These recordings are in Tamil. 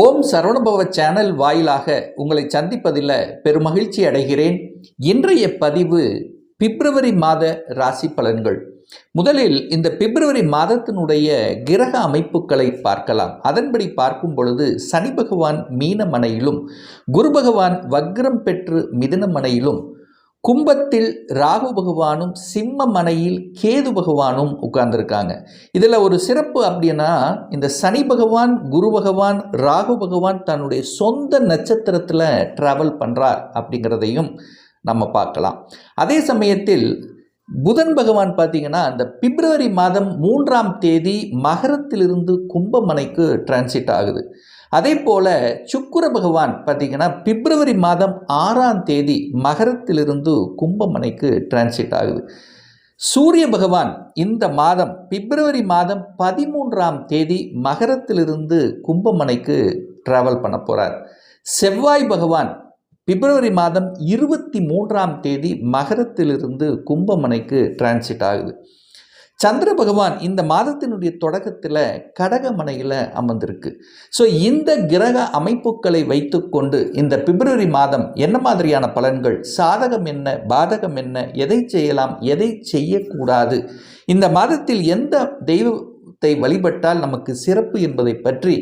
ஓம் சரவணபவ சேனல் வாயிலாக உங்களை சந்திப்பதில் பெருமகிழ்ச்சி அடைகிறேன். இன்றைய பதிவு பிப்ரவரி மாத ராசி பலன்கள். முதலில் இந்த பிப்ரவரி மாதத்தினுடைய கிரக அமைப்புகளை பார்க்கலாம். அதன்படி பார்க்கும் பொழுது சனி பகவான் மீனமனையிலும் குரு பகவான் வக்ரம் பெற்று மிதனமனையிலும் கும்பத்தில் ராகு பகவானும் சிம்ம மனையில் கேது பகவானும் உட்கார்ந்துருக்காங்க. இதில் ஒரு சிறப்பு அப்படின்னா இந்த சனி பகவான் குரு பகவான் ராகு பகவான் தன்னுடைய சொந்த நட்சத்திரத்தில் ட்ராவல் பண்ணுறார் அப்படிங்கிறதையும் நம்ம பார்க்கலாம். அதே சமயத்தில் புதன் பகவான் பார்த்தீங்கன்னா இந்த பிப்ரவரி மாதம் மூன்றாம் தேதி மகரத்திலிருந்து கும்பமனைக்கு டிரான்சிட் ஆகுது. அதே போல் சுக்குர பகவான் பார்த்தீங்கன்னா பிப்ரவரி மாதம் ஆறாம் தேதி மகரத்திலிருந்து கும்பமனைக்கு டிரான்சிட் ஆகுது. சூரிய பகவான் இந்த மாதம் பிப்ரவரி மாதம் பதிமூன்றாம் தேதி மகரத்திலிருந்து கும்பமனைக்கு ட்ராவல் பண்ண போகிறார் செவ்வாய் பகவான் பிப்ரவரி மாதம் இருபத்தி மூன்றாம் தேதி மகரத்திலிருந்து கும்பமனைக்கு டிரான்சிட் ஆகுது. சந்திர பகவான் இந்த மாதத்தினுடைய தொடக்கத்தில் கடகமனையில் அமர்ந்திருக்கு. ஸோ இந்த கிரக அமைப்புகளை வைத்துக்கொண்டு இந்த பிப்ரவரி மாதம் என்ன மாதிரியான பலன்கள்? சாதகம் என்ன? பாதகம் என்ன? எதை செய்யலாம்? எதை செய்யக்கூடாது? இந்த மாதத்தில் எந்த தெய்வத்தை வழிபட்டால் நமக்கு சிறப்பு என்பதை பற்றி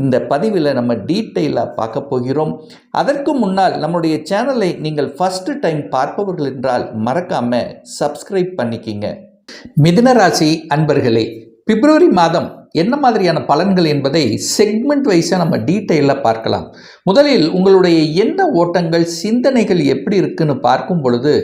இந்த பதிவில் நம்ம டீட்டெயிலாக பார்க்க போகிறோம். அதற்கு முன்னால் நம்முடைய சேனலை நீங்கள் ஃபஸ்ட்டு டைம் பார்ப்பவர்கள் என்றால் மறக்காமல் சப்ஸ்கிரைப் பண்ணிக்கிங்க. மிதுன ராசி அன்பர்களே பிப்ரவரி மாதம் என்ன மாதிரியான பலன்கள் என்பதை செக்மெண்ட் வைஸாக நம்ம டீட்டெயிலாக பார்க்கலாம். முதலில் உங்களுடைய எண்ண ஓட்டங்கள் சிந்தனைகள் எப்படி இருக்குன்னு பார்க்கும் பொழுது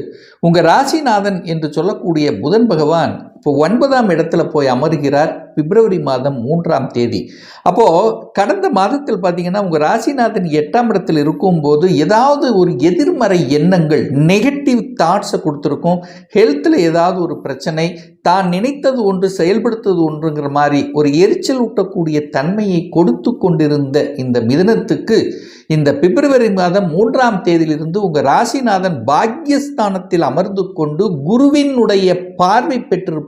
உங்கள் ராசிநாதன் என்று சொல்லக்கூடிய புதன் பகவான் இப்போ ஒன்பதாம் இடத்துல போய் அமர்கிறார் பிப்ரவரி மாதம் மூன்றாம் தேதி. அப்போது கடந்த மாதத்தில் பார்த்தீங்கன்னா உங்கள் ராசிநாதன் எட்டாம் இடத்தில் இருக்கும்போது ஏதாவது ஒரு எதிர்மறை எண்ணங்கள் நெகட்டிவ் தாட்ஸை கொடுத்துருக்கும். ஹெல்த்தில் ஏதாவது ஒரு பிரச்சனை தான் நினைத்தது ஒன்று செயல்படுத்தது ஒன்றுங்கிற மாதிரி ஒரு எரிச்சல் ஊட்டக்கூடிய தன்மையை கொடுத்து கொண்டிருந்த இந்த மிதனத்துக்கு இந்த பிப்ரவரி மாதம் மூன்றாம் தேதியிலிருந்து உங்கள் ராசிநாதன் பாக்யஸ்தானத்தில் அமர்ந்து கொண்டு குருவினுடைய பார்வை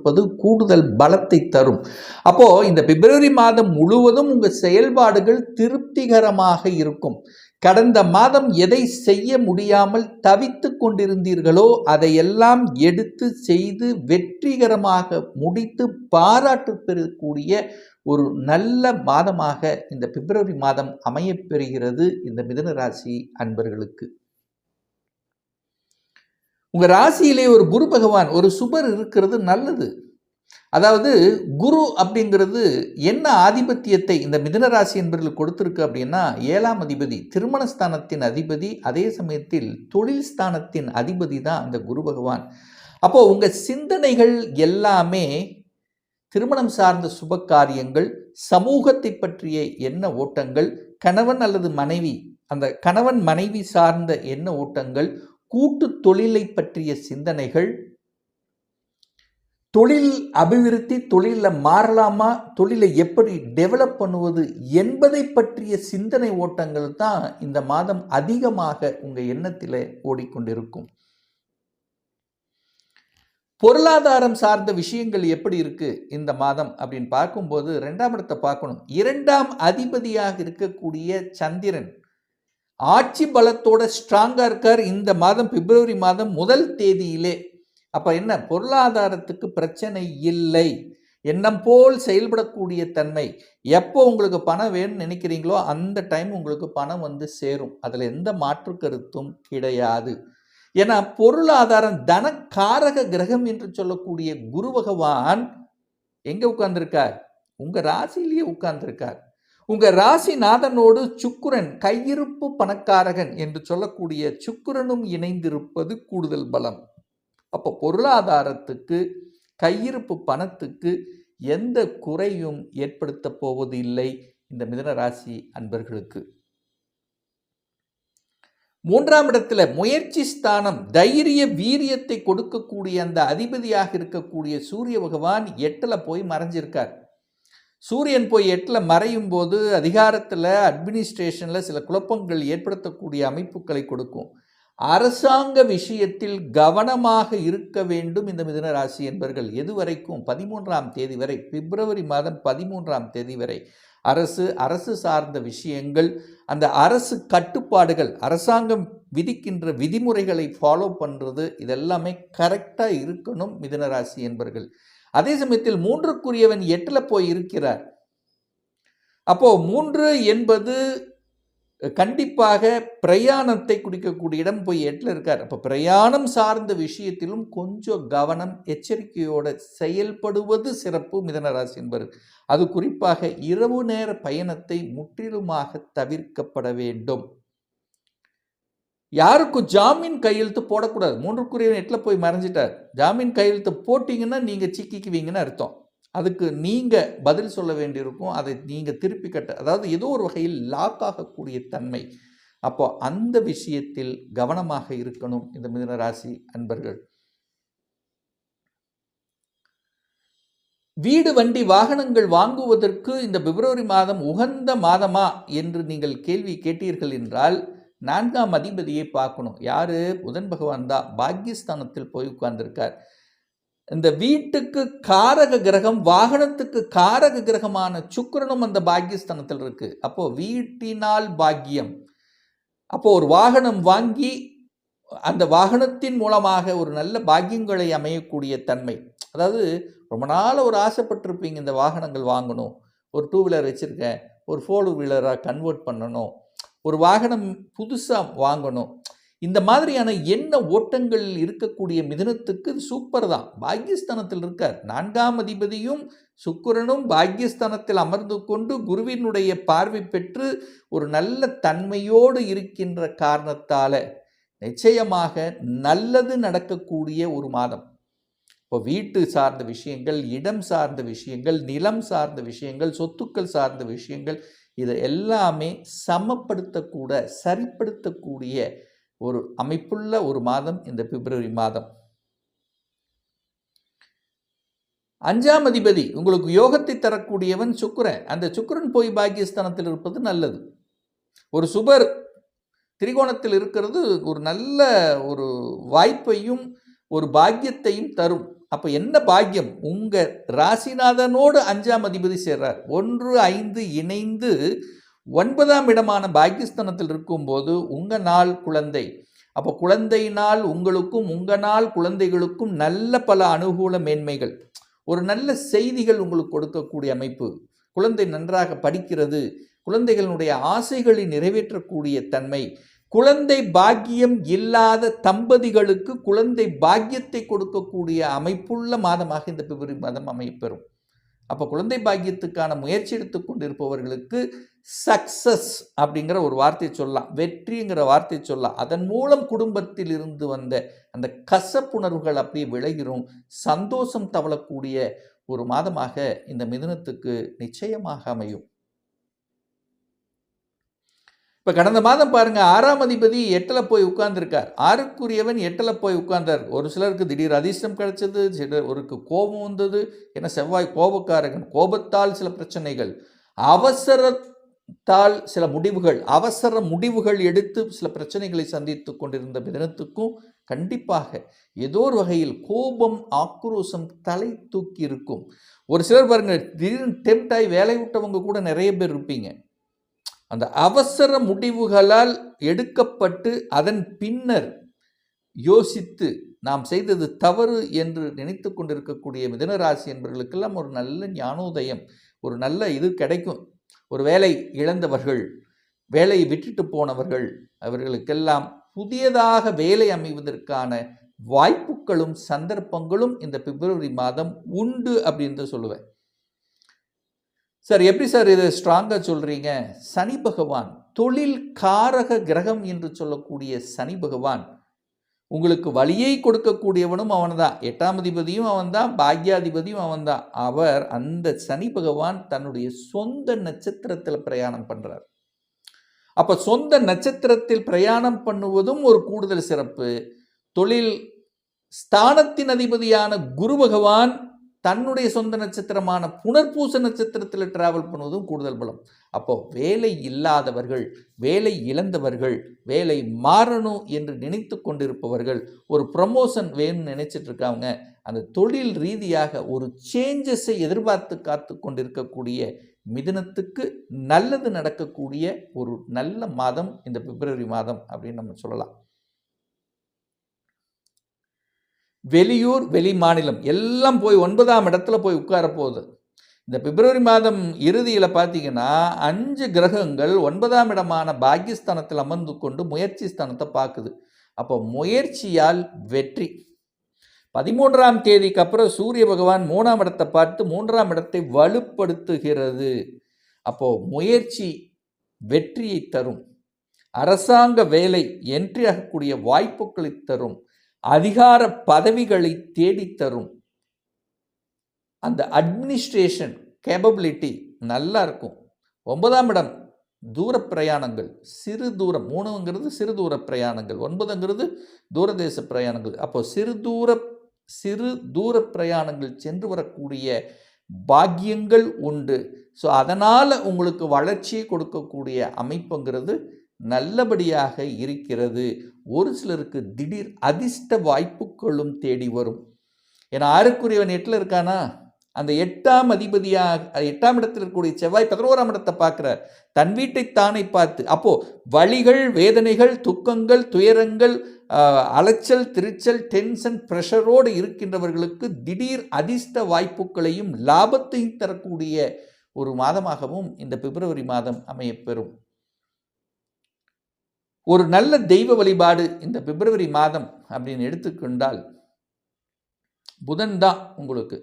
கொடுப்பது கூடுதல் பலத்தை தரும். அப்போ இந்த பிப்ரவரி மாதம் முழுவதும் உங்கள் செயல்பாடுகள் திருப்திகரமாக இருக்கும். கடந்த மாதம் எதை செய்ய முடியாமல் தவித்து கொண்டிருந்தீர்களோ அதையெல்லாம் எடுத்து செய்து வெற்றிகரமாக முடித்து பாராட்டு பெறக்கூடிய ஒரு நல்ல மாதமாக இந்த பிப்ரவரி மாதம் அமையப்பெறுகிறது இந்த மிதன ராசி அன்பர்களுக்கு. உங்கள் ராசியிலே ஒரு குரு பகவான் ஒரு சுபர் இருக்கிறது நல்லது. அதாவது குரு அப்படிங்கிறது என்ன ஆதிபத்தியத்தை இந்த மிதன ராசி என்பதில் கொடுத்துருக்கு அப்படின்னா ஏழாம் அதிபதி திருமணஸ்தானத்தின் அதிபதி அதே சமயத்தில் தொழில் ஸ்தானத்தின் அதிபதி தான் அந்த குரு பகவான். அப்போ உங்கள் சிந்தனைகள் எல்லாமே திருமணம் சார்ந்த சுப காரியங்கள் சமூகத்தை பற்றிய என்ன ஓட்டங்கள் கணவன் அல்லது மனைவி அந்த கணவன் மனைவி சார்ந்த என்ன ஓட்டங்கள் கூட்டு தொழிலை பற்றிய சிந்தனைகள் தொழில் அபிவிருத்தி தொழிலில் மாறலாமா தொழிலை எப்படி டெவலப் பண்ணுவது என்பதை பற்றிய சிந்தனை ஓட்டங்கள் தான் இந்த மாதம் அதிகமாக உங்கள் எண்ணத்தில் ஓடிக்கொண்டிருக்கும். பொருளாதாரம் சார்ந்த விஷயங்கள் எப்படி இருக்குது இந்த மாதம் அப்படின்னு பார்க்கும்போது ரெண்டாம் இடத்தை பார்க்கணும். இரண்டாம் அதிபதியாக இருக்கக்கூடிய சந்திரன் ஆட்சி பலத்தோட ஸ்ட்ராங்காக இருக்கார். இந்த மாதம் பிப்ரவரி மாதம் முதல் தேதியிலே. அப்போ என்ன? பொருளாதாரத்துக்கு பிரச்சனை இல்லை. எண்ணம் போல் செயல்படக்கூடிய தன்மை. எப்போ உங்களுக்கு பணம் வேணும்னு நினைக்கிறீங்களோ அந்த டைம் உங்களுக்கு பணம் வந்து சேரும். அதில் எந்த மாற்று கருத்தும் கிடையாது. ஏன்னா பொருளாதாரம் தனக்காரக கிரகம் என்று சொல்லக்கூடிய குரு பகவான் எங்கே உட்கார்ந்துருக்கார்? உங்கள் ராசியிலேயே உட்கார்ந்துருக்கார். உங்க ராசிநாதனோடு சுக்குரன் கையிருப்பு பணக்காரகன் என்று சொல்லக்கூடிய சுக்குரனும் இணைந்திருப்பது கூடுதல் பலம். அப்போ பொருளாதாரத்துக்கு கையிருப்பு பணத்துக்கு எந்த குறையும் ஏற்படுத்த போவது இல்லை இந்த மிதன ராசி அன்பர்களுக்கு. மூன்றாம் இடத்துல முயற்சி ஸ்தானம் தைரிய வீரியத்தை கொடுக்கக்கூடிய அந்த அதிபதியாக இருக்கக்கூடிய சூரிய பகவான் எட்டில் போய் மறைஞ்சிருக்கார். சூரியன் போய் எட்டில் மறையும் போது அதிகாரத்தில் அட்மினிஸ்ட்ரேஷனில் சில குழப்பங்கள் ஏற்படுத்தக்கூடிய அமைப்புகளை கொடுக்கும். அரசாங்க விஷயத்தில் கவனமாக இருக்க வேண்டும் இந்த மிதுன ராசி என்பர்கள். எதுவரைக்கும் பதிமூன்றாம் தேதி வரை பிப்ரவரி மாதம் பதிமூன்றாம் தேதி வரை. அரசு அரசு சார்ந்த விஷயங்கள் அந்த அரசு கட்டுப்பாடுகள் அரசாங்கம் விதிக்கின்ற விதிமுறைகளை ஃபாலோ பண்ணுறது இதெல்லாமே கரெக்டாக இருக்கணும் மிதுன ராசி என்பர்கள். அதே சமயத்தில் மூன்றுக்குரியவன் எட்டில் போய் இருக்கிறார். அப்போ மூன்று என்பது கண்டிப்பாக பிரயாணத்தை குடிக்கக்கூடிய இடம் போய் எட்டில் இருக்கார். அப்போ பிரயாணம் சார்ந்த விஷயத்திலும் கொஞ்சம் கவனம் எச்சரிக்கையோடு செயல்படுவது சிறப்பு மிதனராசி என்பது அது குறிப்பாக இரவு நேர பயணத்தை முற்றிலுமாக தவிர்க்கப்பட வேண்டும். யாருக்கும் ஜாமீன் கையெழுத்து போடக்கூடாது. மூன்றுக்குரிய எட்டில் போய் மறைஞ்சிட்டார். ஜாமீன் கையெழுத்து போட்டிங்கன்னா நீங்கள் சிக்கிக்குவீங்கன்னு அர்த்தம். அதுக்கு நீங்கள் பதில் சொல்ல வேண்டியிருக்கும். அதை நீங்கள் திருப்பி கட்ட அதாவது ஏதோ ஒரு வகையில் லாக் ஆகக்கூடிய தன்மை. அப்போ அந்த விஷயத்தில் கவனமாக இருக்கணும் இந்த மிதனராசி அன்பர்கள். வீடு வண்டி வாகனங்கள் வாங்குவதற்கு இந்த பிப்ரவரி மாதம் உகந்த மாதமா என்று நீங்கள் கேள்வி கேட்டீர்கள் என்றால் நான்காம் அதிபதியை பார்க்கணும். யார்? புதன் பகவான் தான். பாக்கியஸ்தானத்தில் போய் உட்கார்ந்திருக்கார். இந்த வீட்டுக்கு காரக கிரகம் வாகனத்துக்கு காரக கிரகமான சுக்கரனும் அந்த பாக்கியஸ்தானத்தில் இருக்கு. அப்போது வீட்டினால் பாக்கியம் அப்போது ஒரு வாகனம் வாங்கி அந்த வாகனத்தின் மூலமாக ஒரு நல்ல பாக்கியங்களை அமையக்கூடிய தன்மை. அதாவது ரொம்ப நாள் ஒரு ஆசைப்பட்டிருப்பீங்க இந்த வாகனங்கள் வாங்கணும். ஒரு டூ வீலர் வச்சுருக்கேன். ஒரு ஃபோர் வீலராக கன்வெர்ட் பண்ணணும். ஒரு வாகனம் புதுசாக வாங்கணும். இந்த மாதிரியான எண்ண ஓட்டங்கள் இருக்கக்கூடிய மிதனத்துக்கு சூப்பர் தான். பாக்யஸ்தானத்தில் இருக்கார். நான்காம் அதிபதியும் சுக்கிரனும் பாக்யஸ்தானத்தில் அமர்ந்து கொண்டு குருவினுடைய பார்வை பெற்று ஒரு நல்ல தன்மையோடு இருக்கின்ற காரணத்தால் நிச்சயமாக நல்லது நடக்கக்கூடிய ஒரு மாதம். இப்போ வீட்டு சார்ந்த விஷயங்கள் இடம் சார்ந்த விஷயங்கள் நிலம் சார்ந்த விஷயங்கள் சொத்துக்கள் சார்ந்த விஷயங்கள் இது எல்லாமே சமப்படுத்தக்கூட சரிப்படுத்தக்கூடிய ஒரு அமைப்புள்ள ஒரு மாதம் இந்த பிப்ரவரி மாதம். அஞ்சாம் அதிபதி உங்களுக்கு யோகத்தை தரக்கூடியவன் சுக்கரன். அந்த சுக்கரன் போய் பாக்கியஸ்தானத்தில் இருப்பது நல்லது. ஒரு சுபர் திரிகோணத்தில் இருக்கிறது ஒரு நல்ல ஒரு வாய்ப்பையும் ஒரு பாக்கியத்தையும் தரும். அப்போ என்ன பாக்கியம்? உங்கள் ராசிநாதனோடு அஞ்சாம் அதிபதி சேர்றார். ஒன்று ஐந்து இணைந்து ஒன்பதாம் இடமான பாகிஸ்தானத்தில் இருக்கும்போது உங்கள் நாள் குழந்தை. அப்போ குழந்தை நாள் உங்களுக்கும் உங்கள் நாள் குழந்தைகளுக்கும் நல்ல பல அனுகூல மேன்மைகள். ஒரு நல்ல செய்திகள் உங்களுக்கு கொடுக்கக்கூடிய அமைப்பு. குழந்தை நன்றாக படிக்கிறது. குழந்தைகளுடைய ஆசைகளை நிறைவேற்றக்கூடிய தன்மை. குழந்தை பாக்கியம் இல்லாத தம்பதிகளுக்கு குழந்தை பாக்கியத்தை கொடுக்கக்கூடிய அமைப்புள்ள மாதமாக இந்த பிப்ரவரி மாதம் அமைப்பெறும் அப்போ குழந்தை பாக்கியத்துக்கான முயற்சி எடுத்துக்கொண்டு இருப்பவர்களுக்கு சக்சஸ் அப்படிங்கிற ஒரு வார்த்தையை சொல்லலாம். வெற்றிங்கிற வார்த்தையை சொல்லலாம். அதன் மூலம் குடும்பத்தில் இருந்து வந்த அந்த கசப்புணர்வுகள் அப்படியே விளைகிறோம் சந்தோஷம் தவளக்கூடிய ஒரு மாதமாக இந்த மிதுனத்துக்கு நிச்சயமாக அமையும். இப்போ கடந்த மாதம் பாருங்கள் ஆறாம் அதிபதி எட்டில் போய் உட்கார்ந்துருக்கார். ஆறுக்குரியவன் எட்டில் போய் உட்கார்ந்தார். ஒரு சிலருக்கு திடீர் அதிர்ஷ்டம் கிடைச்சது ஒருக்கு கோபம் வந்தது. ஏன்னா செவ்வாய் கோபக்காரகன் கோபத்தால் சில பிரச்சனைகள் அவசரத்தால் சில முடிவுகள் அவசர முடிவுகள் எடுத்து சில பிரச்சனைகளை சந்தித்து கொண்டிருந்த தினத்துக்கும் கண்டிப்பாக ஏதோ ஒரு வகையில் கோபம் ஆக்ரோஷம் தலை தூக்கி இருக்கும். ஒரு சிலர் பாருங்கள் திடீர்னு டெம்டாய் வேலை விட்டவங்க கூட நிறைய பேர் இருப்பீங்க. அந்த அவசர முடிவுகளால் எடுக்கப்பட்டு அதன் பின்னர் யோசித்து நாம் செய்தது தவறு என்று நினைத்து கொண்டிருக்கக்கூடிய மிதனராசி என்பவர்களுக்கெல்லாம் ஒரு நல்ல ஞானோதயம் ஒரு நல்ல இது கிடைக்கும். ஒரு வேலை இழந்தவர்கள் வேலையை விட்டுட்டு போனவர்கள் அவர்களுக்கெல்லாம் புதியதாக வேலை அமைவதற்கான வாய்ப்புகளும் சந்தர்ப்பங்களும் இந்த பிப்ரவரி மாதம் உண்டு அப்படின்னு சொல்லுவேன். சார் எப்படி சார் இது ஸ்ட்ராங்காக சொல்கிறீங்க சனி பகவான் தொழில் காரக கிரகம் என்று சொல்லக்கூடிய சனி பகவான் உங்களுக்கு வழியை கொடுக்கக்கூடியவனும் அவன் தான் எட்டாம் அதிபதியும் அவன்தான் பாக்யாதிபதியும் அவன்தான் அவர் அந்த சனி பகவான் தன்னுடைய சொந்த நட்சத்திரத்தில் பிரயாணம் பண்ணுறார் அப்போ சொந்த நட்சத்திரத்தில் பிரயாணம் பண்ணுவதும் ஒரு கூடுதல் சிறப்பு. தொழில் ஸ்தானத்தின் அதிபதியான குரு பகவான் தன்னுடைய சொந்த நட்சத்திரமான புனர்பூச நட்சத்திரத்தில் டிராவல் பண்ணுவதும் கூடுதல் பலம். அப்போ வேலை இல்லாதவர்கள் வேலை இழந்தவர்கள் வேலை மாறணும் என்று நினைத்து கொண்டிருப்பவர்கள் ஒரு ப்ரமோஷன் வேணும்னு நினைச்சிட்டு இருக்காங்க அந்த தொழில் ரீதியாக ஒரு சேஞ்சஸை எதிர்பார்த்து காத்து கொண்டிருக்கக்கூடிய மிதனத்துக்கு நல்லது நடக்கக்கூடிய ஒரு நல்ல மாதம் இந்த பிப்ரவரி மாதம் அப்படின்னு நம்ம சொல்லலாம். வெளியூர் வெளி மாநிலம் எல்லாம் போய் ஒன்பதாம் இடத்துல போய் உட்கார போகுது. இந்த பிப்ரவரி மாதம் இறுதியில் பார்த்தீங்கன்னா அஞ்சு கிரகங்கள் ஒன்பதாம் இடமான பாக்கியஸ்தானத்தில் அமர்ந்து கொண்டு முயற்சி ஸ்தானத்தை பார்க்குது அப்போ முயற்சியால் வெற்றி. பதிமூன்றாம் தேதிக்கு அப்புறம் சூரிய பகவான் மூணாம் இடத்தை பார்த்து மூன்றாம் இடத்தை வலுப்படுத்துகிறது. அப்போது முயற்சி வெற்றியை தரும். அரசாங்க வேலை என்ட்ரி ஆகக்கூடிய வாய்ப்புகளை தரும். அதிகார பதவிகளை தேடித்தரும் அந்த அட்மினிஸ்ட்ரேஷன் கேபபிலிட்டி நல்லா இருக்கும். ஒன்பதாம் இடம் தூர பிரயாணங்கள். சிறு தூரம் மூணுங்கிறது சிறு தூர பிரயாணங்கள். ஒன்பதுங்கிறது தூரதேச பிரயாணங்கள். அப்போ சிறு தூர சிறு தூர பிரயாணங்கள் சென்று வரக்கூடிய பாக்கியங்கள் உண்டு. ஸோ அதனால் உங்களுக்கு வளர்ச்சியை கொடுக்கக்கூடிய அமைப்புங்கிறது நல்லபடியாக இருக்கிறது. ஒரு சிலருக்கு திடீர் அதிர்ஷ்ட வாய்ப்புகளும் தேடி வரும். ஏன்னா ஆறுக்குரியவன் எட்டில் இருக்கானா? அந்த எட்டாம் அதிபதியாக எட்டாம் இடத்தில் இருக்கக்கூடிய செவ்வாய் பதினோராம் இடத்தை பார்க்குறார். தன் வீட்டை தானே பார்த்து அப்போது வழிகள் வேதனைகள் துக்கங்கள் துயரங்கள் அலைச்சல் திருச்சல் டென்ஷன் ப்ரெஷரோடு இருக்கின்றவர்களுக்கு திடீர் அதிர்ஷ்ட வாய்ப்புகளையும் லாபத்தையும் தரக்கூடிய ஒரு மாதமாகவும் இந்த பிப்ரவரி மாதம் அமையப்பெறும். ஒரு நல்ல தெய்வ வழிபாடு இந்த பிப்ரவரி மாதம் அப்படின்னு எடுத்துக்கொண்டால் புதன் தான் உங்களுக்கு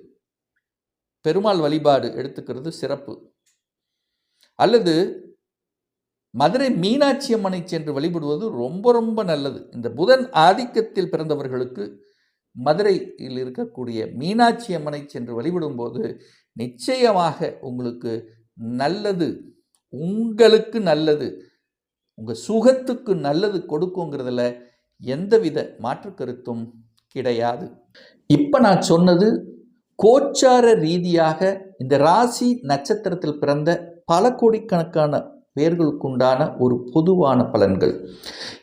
பெருமாள் வழிபாடு எடுத்துக்கிறது சிறப்பு. அல்லது மதுரை மீனாட்சி அம்மனை சென்று வழிபடுவது ரொம்ப ரொம்ப நல்லது. இந்த புதன் ஆதிக்கத்தில் பிறந்தவர்களுக்கு மதுரையில் இருக்கக்கூடிய மீனாட்சி அம்மனை சென்று வழிபடும்போது நிச்சயமாக உங்களுக்கு நல்லது உங்களுக்கு நல்லது. உங்கள் சுகத்துக்கு நல்லது கொடுக்குங்கிறதுல எந்தவித மாற்று கருத்தும் கிடையாது. இப்போ நான் சொன்னது கோச்சார ரீதியாக இந்த ராசி நட்சத்திரத்தில் பிறந்த பல கோடிக்கணக்கான பேர்களுக்குண்டான ஒரு பொதுவான பலன்கள்.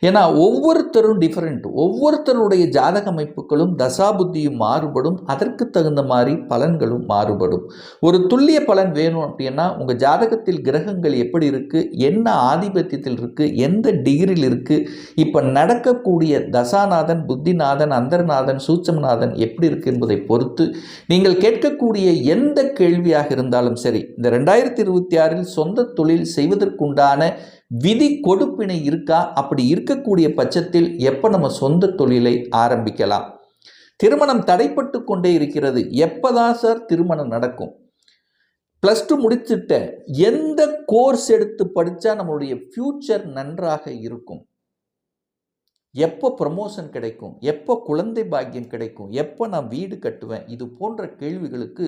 ஏன்னா ஒவ்வொருத்தரும் டிஃப்ரெண்ட் ஒவ்வொருத்தருடைய ஜாதக அமைப்புகளும் தசாபுத்தியும் மாறுபடும். அதற்கு தகுந்த மாதிரி பலன்களும் மாறுபடும். ஒரு துல்லிய பலன் வேணும் அப்படின்னா உங்கள் ஜாதகத்தில் கிரகங்கள் எப்படி இருக்குது என்ன ஆதிபத்தியத்தில் இருக்குது எந்த டிகிரியில் இருக்குது இப்போ நடக்கக்கூடிய தசாநாதன் புத்திநாதன் அந்தர்நாதன் சூச்சமநாதன் எப்படி இருக்குது என்பதை பொறுத்து நீங்கள் கேட்கக்கூடிய எந்த கேள்வியாக இருந்தாலும் சரி இந்த ரெண்டாயிரத்தி இருபத்தி ஆறில் சொந்த தொழில் செய்வதற்கு உண்டான விதி கொடுப்பினை இருக்கா? அப்படி இருக்கக்கூடிய பட்சத்தில் எப்போ நம்ம சொந்த தொழிலை ஆரம்பிக்கலாம்? திருமணம் தடைப்பட்டு கொண்டே இருக்கிறது. எப்போதான் சார் திருமணம் நடக்கும்? ப்ளஸ் டூ முடிச்சுட்ட எந்த கோர்ஸ் எடுத்து படித்தா நம்மளுடைய ஃப்யூச்சர் நன்றாக இருக்கும்? எப்போ ப்ரமோஷன் கிடைக்கும்? எப்போ குழந்தை பாக்கியம் கிடைக்கும்? எப்போ நான் வீடு கட்டுவேன்? இது போன்ற கேள்விகளுக்கு